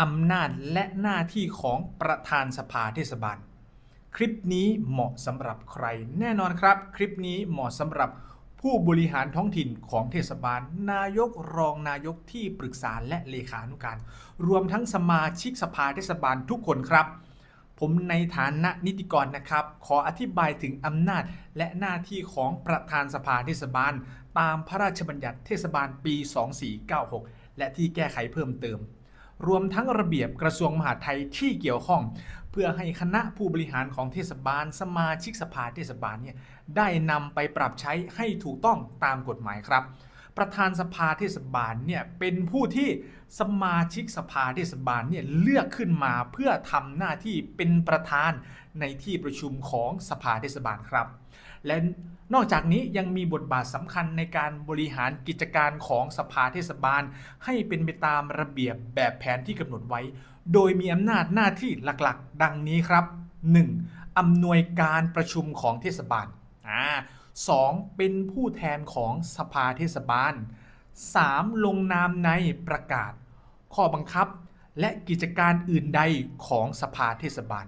อำนาจและหน้าที่ของประธานสภาเทศบาล คลิปนี้เหมาะสำหรับใคร แน่นอนครับ คลิปนี้เหมาะสำหรับผู้บริหารท้องถิ่นของเทศบาล นายกรองนายกที่ปรึกษาและเลขานุการ รวมทั้งสมาชิกสภาเทศบาลทุกคนครับ ผมในฐานะนิติกรนะครับ ขออธิบายถึงอำนาจและหน้าที่ของประธานสภาเทศบาล ตามพระราชบัญญัติเทศบาลปี 2496 และที่แก้ไขเพิ่มเติม รวมทั้งระเบียบกระทรวงมหาดไทยที่เกี่ยวข้อง เพื่อให้คณะผู้บริหารของเทศบาล สมาชิกสภาเทศบาลเนี่ยได้นำไปปรับใช้ให้ถูกต้องตามกฎหมายครับ ประธานสภาเทศบาลเนี่ยเป็นผู้ที่สมาชิกสภาเทศบาลเนี่ยเลือกขึ้นมาเพื่อทำหน้าที่เป็นประธานในที่ประชุมของสภาเทศบาลครับ และนอกจากนี้ยังมีบทบาทสำคัญในการบริหารกิจการของสภาเทศบาล ให้เป็นไปตามระเบียบแบบแผนที่กำหนดไว้ โดยมีอำนาจหน้าที่หลักๆ ดังนี้ครับ 1. อำนวยการประชุมของเทศบาลอ่า 2. เป็นผู้แทนของสภาเทศบาล 3. ลงนามในประกาศ ข้อบังคับ และกิจการอื่นใดของสภาเทศบาล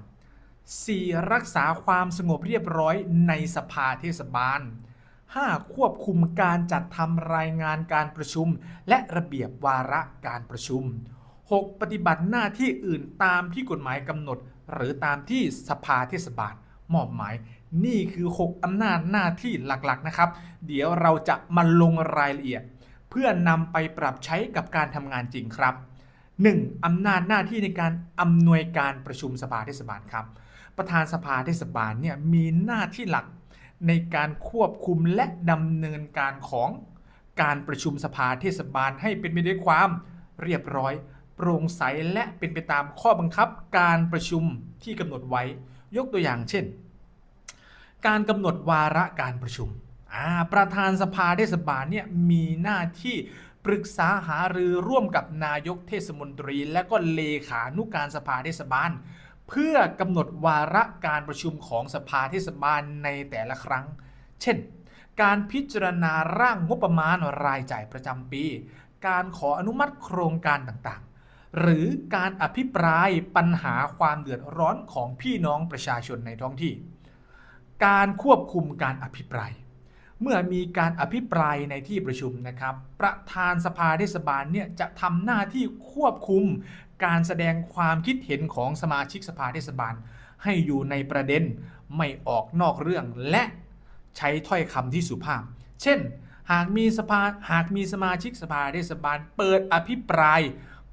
4. รักษาความสงบเรียบร้อยในสภาเทศบาล 5. ควบคุมการจัดทำรายงานการประชุม และระเบียบวาระการประชุม 6. ปฏิบัติหน้าที่อื่นตามที่กฎหมายกำหนด หรือตามที่สภาเทศบาลมอบหมาย นี่คือ 6 อำนาจหน้าที่หลักๆนะครับ เดี๋ยวเราจะมาลงรายละเอียด เพื่อนำไปปรับใช้กับการทำงานจริงครับ 1. อำนาจหน้าที่ในการอำนวยการประชุมสภาเทศบาลครับ ประธานสภาเทศบาลเนี่ยมีหน้าที่หลักในการควบคุมและดำเนินการของการประชุมสภาเทศบาลให้เป็นไปด้วยความเรียบร้อย โปร่งใสและเป็นไปตามข้อบังคับการประชุมที่กำหนดไว้ ยกตัวอย่างเช่น การกำหนดวาระการประชุม ประธานสภาเทศบาลเนี่ยมีหน้าที่ปรึกษาหารือร่วมกับนายกเทศมนตรี และก็เลขานุการสภาเทศบาล เพื่อกำหนดวาระการประชุมของสภาเทศบาลในแต่ละครั้ง เช่น การพิจารณาร่างงบประมาณรายจ่ายประจำปี การขออนุมัติโครงการต่างๆ หรือการอภิปรายปัญหาความเดือดร้อนของพี่น้องประชาชนในท้องที่ การควบคุมการอภิปราย เมื่อมีการอภิปรายในที่ประชุมนะครับ ประธานสภาเทศบาลเนี่ยจะทำหน้าที่ควบคุมการแสดงความคิดเห็นของสมาชิกสภาเทศบาล ให้อยู่ในประเด็นไม่ออกนอกเรื่องและใช้ถ้อยคำที่สุภาพ เช่น หากมีสภาหากมีสมาชิกสภาเทศบาล เปิดอภิปราย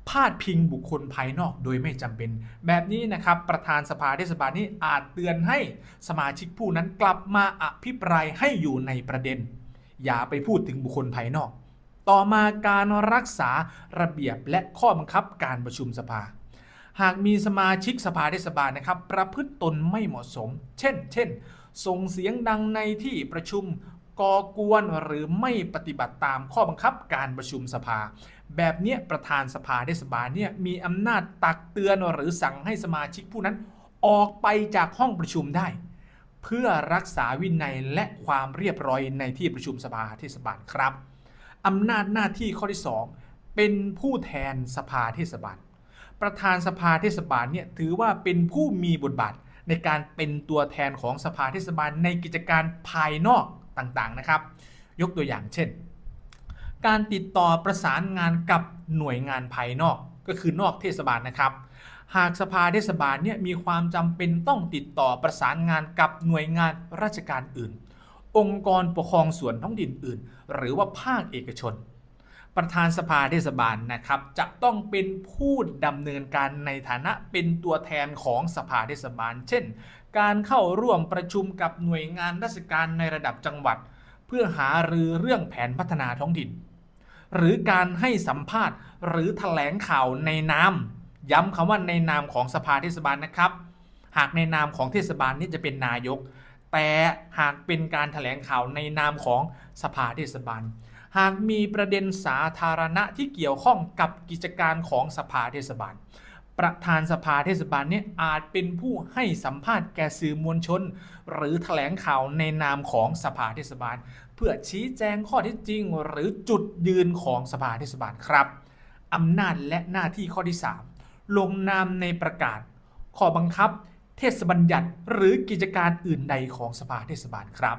พาดพิงบุคคลภายนอกโดยไม่จำเป็น แบบนี้นะครับประธานสภาเทศบาลนี้อาจเตือนให้สมาชิกผู้นั้นกลับมาอภิปรายให้อยู่ในประเด็น อย่าไปพูดถึงบุคคลภายนอก ต่อมาการรักษาระเบียบและข้อบังคับการประชุมสภา หากมีสมาชิกสภาเทศบาลนะครับ ประพฤติตนไม่เหมาะสม เช่น เช่น ส่งเสียงดังในที่ประชุม ก่อกวนหรือไม่ปฏิบัติตามข้อบังคับการประชุมสภา แบบนี้ประธานสภาเทศบาลเนี่ยมีอำนาจตักเตือนหรือสั่งให้สมาชิกผู้นั้นออกไปจากห้องประชุมได้ เพื่อรักษาวินัยและความเรียบร้อยในที่ประชุมสภาเทศบาลครับอำนาจหน้าที่ข้อที่ 2 เป็นผู้แทนสภาเทศบาล ประธานสภาเทศบาลเนี่ยถือว่าเป็นผู้มีบทบาทในการเป็นตัวแทนของสภาเทศบาลในกิจการภายนอก ต่างๆนะครับ ยกตัวอย่างเช่น การติดต่อประสานงานกับหน่วยงานภายนอกก็คือนอกเทศบาลนะครับ หากสภาเทศบาลเนี่ยมีความจำเป็นต้องติดต่อประสานงานกับหน่วยงานราชการอื่น องค์กรปกครองส่วนท้องถิ่นอื่น หรือว่าภาคเอกชน ประธานสภาเทศบาลนะครับ จะต้องเป็นผู้ดำเนินการในฐานะเป็นตัวแทนของสภาเทศบาล เช่น การเข้าร่วมประชุมกับหน่วยงานราชการในระดับจังหวัด เพื่อหารือเรื่องแผนพัฒนาท้องถิ่น หรือการให้สัมภาษณ์หรือแถลงข่าวในนามย้ำคำว่าในนามของสภาเทศบาลนะครับ หากในนามของเทศบาลนี่จะเป็นนายก แต่หากเป็นการแถลงข่าวในนามของสภาเทศบาล หากมีประเด็นสาธารณะที่เกี่ยวข้องกับกิจการของสภาเทศบาล ประธานสภาเทศบาลเนี่ยอาจเป็นผู้ให้สัมภาษณ์แก่สื่อมวลชน หรือแถลงข่าวในนามของสภาเทศบาล เพื่อชี้แจงข้อเท็จจริง หรือจุดยืนของสภาเทศบาลครับอำนาจและหน้าที่ข้อที่ 3 ลงนามในประกาศ ข้อบังคับ เทศบัญญัติหรือกิจการอื่นใดของสภาเทศบาลครับ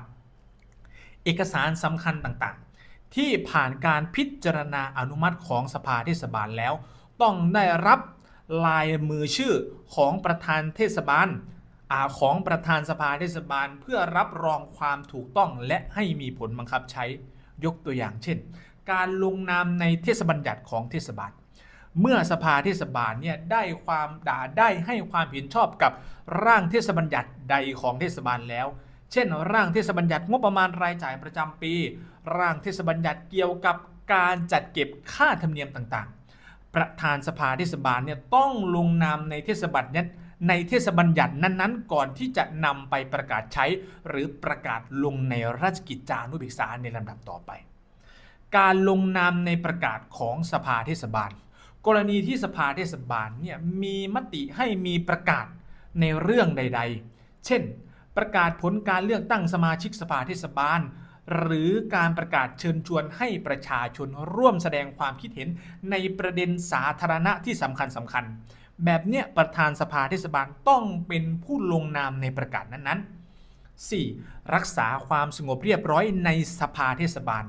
เอกสารสำคัญต่างๆ ที่ผ่านการพิจารณาอนุมัติของสภาเทศบาลแล้ว ต้องได้รับ ลายมือชื่อของประธานเทศบาลอาของประธานสภาเทศบาลเพื่อรับรองความถูกต้องและให้มีผลบังคับใช้ยกตัวอย่างเช่น การลงนามในเทศบัญญัติของเทศบาล เมื่อสภาเทศบาลเนี่ยได้ความด่าได้ให้ความเห็นชอบกับร่างเทศบัญญัติใดของเทศบาลแล้ว เช่น ร่างเทศบัญญัติงบประมาณรายจ่ายประจำปี ร่างเทศบัญญัติเกี่ยวกับการจัดเก็บค่าธรรมเนียมต่างๆ ประธานสภาเทศบาลเนี่ยต้องลงนามในเทศบัญญัติในเทศบัญญัตินั้นๆ ก่อนที่จะนำไปประกาศใช้ หรือประกาศลงในราชกิจจานุเบกษาในลำดับต่อไป การลงนามในประกาศของสภาเทศบาล กรณีที่สภาเทศบาลเนี่ยมีมติให้มีประกาศในเรื่องใด ๆ เช่น ประกาศผลการเลือกตั้งสมาชิกสภาเทศบาล หรือการประกาศเชิญชวนให้ประชาชนร่วมแสดงความคิดเห็นในประเด็นสาธารณะที่สำคัญสำคัญ แบบเนี้ยประธานสภาเทศบาลต้องเป็นผู้ลงนามในประกาศนั้นๆ 4. รักษาความสงบเรียบร้อยในสภาเทศบาล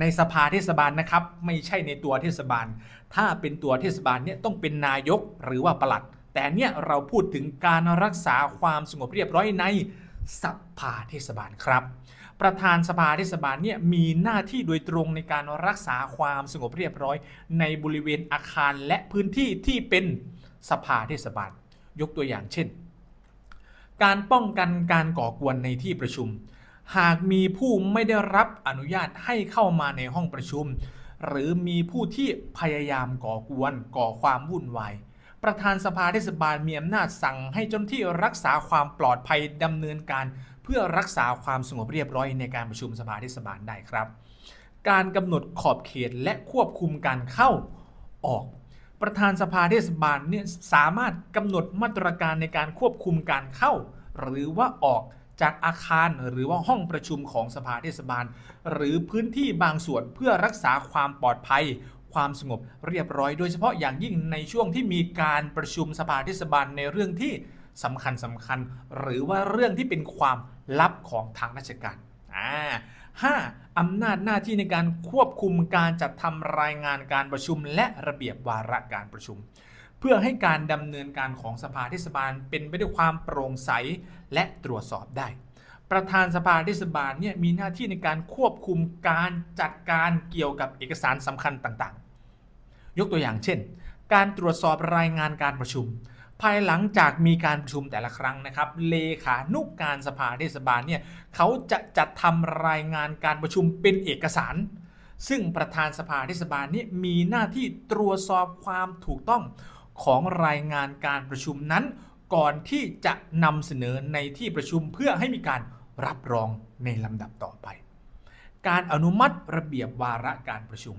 ในสภาเทศบาลนะครับ ไม่ใช่ในตัวเทศบาล ถ้าเป็นตัวเทศบาลเนี่ยต้องเป็นนายกหรือว่าปลัด แต่เนี่ยเราพูดถึงการรักษาความสงบเรียบร้อยในสภาเทศบาลครับ ประธานสภาเทศบาลเนี่ยมีหน้าที่โดยตรงในการรักษาความสงบเรียบร้อย ในบริเวณอาคารและพื้นที่ที่เป็นสภาเทศบาล ยกตัวอย่างเช่น การป้องกันการก่อกวนในที่ประชุม หากมีผู้ไม่ได้รับอนุญาตให้เข้ามาในห้องประชุม หรือมีผู้ที่พยายามก่อกวนก่อความวุ่นวาย ประธานสภาเทศบาลมีอำนาจสั่งให้เจ้าหน้าที่รักษาความปลอดภัยดำเนินการ เพื่อรักษาความสงบเรียบร้อยในการประชุมสภาเทศบาลได้ครับ การกำหนดขอบเขตและควบคุมการเข้าออก ประธานสภาเทศบาลเนี่ยสามารถกำหนดมาตรการในการควบคุมการเข้า หรือว่าออกจากอาคารหรือว่าห้องประชุมของสภาเทศบาล หรือพื้นที่บางส่วนเพื่อรักษาความปลอดภัย ความสงบเรียบร้อย โดยเฉพาะอย่างยิ่งในช่วงที่มีการประชุมสภาเทศบาลในเรื่องที่สำคัญสำคัญ หรือว่าเรื่องที่เป็นความลับของทางราชการอ่า 5. อำนาจหน้าที่ในการควบคุมการจัดทำรายงานการประชุม และระเบียบวาระการประชุม เพื่อให้การดำเนินการของสภาเทศบาลเป็นไปด้วยความโปร่งใสและตรวจสอบได้ ประธานสภาเทศบาลเนี่ยมีหน้าที่ในการควบคุมการจัดการเกี่ยวกับเอกสารสำคัญต่างๆ ยกตัวอย่างเช่น การตรวจสอบรายงานการประชุม ภายหลังจากมีการประชุมแต่ละครั้งนะครับ เลขานุกการสภาเทศบาลเนี่ยเขาจะจัดทำรายงานการประชุมเป็นเอกสาร ซึ่งประธานสภาเทศบาลนี่มีหน้าที่ตรวจสอบความถูกต้องของรายงานการประชุมนั้น ก่อนที่จะนำเสนอในที่ประชุมเพื่อให้มีการ รับรองในลำดับต่อไป การอนุมัติระเบียบวาระการประชุม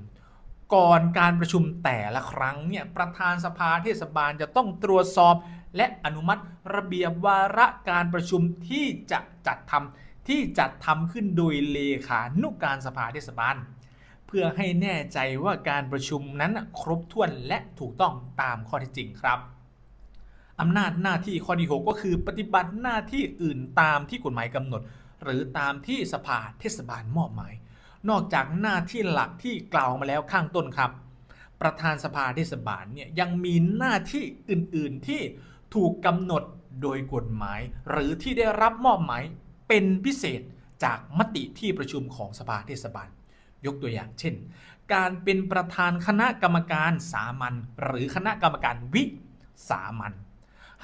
ก่อนการประชุมแต่ละครั้งเนี่ยประธานสภาเทศบาลจะต้องตรวจสอบ และอนุมัติระเบียบวาระการประชุมที่จะจัดทำที่จัดทำขึ้นโดยเลขานุกการสภาเทศบาล เพื่อให้แน่ใจว่าการประชุมนั้นครบถ้วนและถูกต้องตามข้อเท็จจริงครับอำนาจหน้าที่ข้อที่ 6 ก็คือปฏิบัติหน้าที่อื่นตามที่กฎหมายกำหนด หรือตามที่สภาเทศบาลมอบหมาย นอกจากหน้าที่หลักที่กล่าวมาแล้วข้างต้นครับ ประธานสภาเทศบาลเนี่ยยังมีหน้าที่อื่นๆที่ถูกกำหนดโดยกฎหมาย หรือที่ได้รับมอบหมายเป็นพิเศษจากมติที่ประชุมของสภาเทศบาล ยกตัวอย่างเช่น การเป็นประธานคณะกรรมการสามัญหรือคณะกรรมการวิสามัญ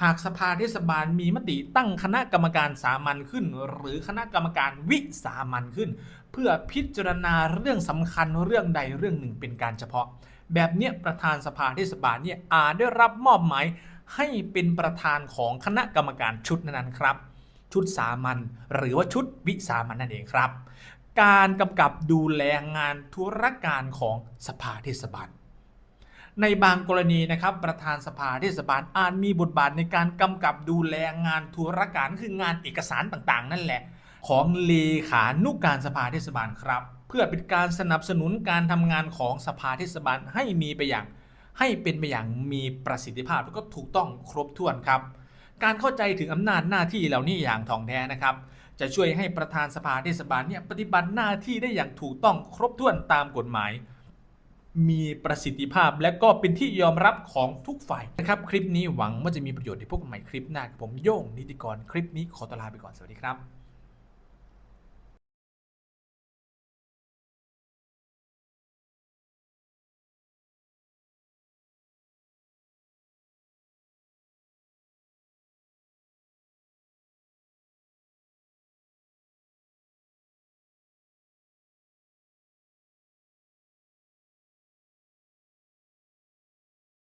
หากสภาเทศบาลมีมติตั้งคณะกรรมการสามัญขึ้น หรือคณะกรรมการวิสามัญขึ้น เพื่อพิจารณาเรื่องสำคัญเรื่องใดเรื่องหนึ่งเป็นการเฉพาะ แบบเนี้ยประธานสภาเทศบาลเนี่ยอาจได้รับมอบหมายให้เป็นประธานของคณะกรรมการชุดนั้นๆครับ ชุดสามัญหรือว่าชุดวิสามัญนั่นเองครับ การกำกับดูแลงานธุรการของสภาเทศบาล ในบางกรณีนะครับประธานสภาเทศบาลอาจมีบทบาทในการกำกับดูแลงานธุรการคืองานเอกสารต่างๆ นั่นแหละ ของเลขานุกการสภาเทศบาลครับ เพื่อเป็นการสนับสนุนการทำงานของสภาเทศบาลให้มีไปอย่าง ให้เป็นไปอย่างมีประสิทธิภาพแล้วก็ถูกต้องครบถ้วนครับ การเข้าใจถึงอำนาจหน้าที่เหล่านี้อย่างถ่องแท้นะครับ จะช่วยให้ประธานสภาเทศบาลเนี่ยปฏิบัติหน้าที่ได้อย่างถูกต้องครบถ้วนตามกฎหมาย มีประสิทธิภาพ และก็เป็นที่ยอมรับของทุกฝ่ายนะครับคลิปนี้หวังว่าจะมีประโยชน์ในพวกใหม่คลิปหน้ากับผมโย่งนิติกรคลิปนี้ขอตลาไปก่อนสวัสดีครับ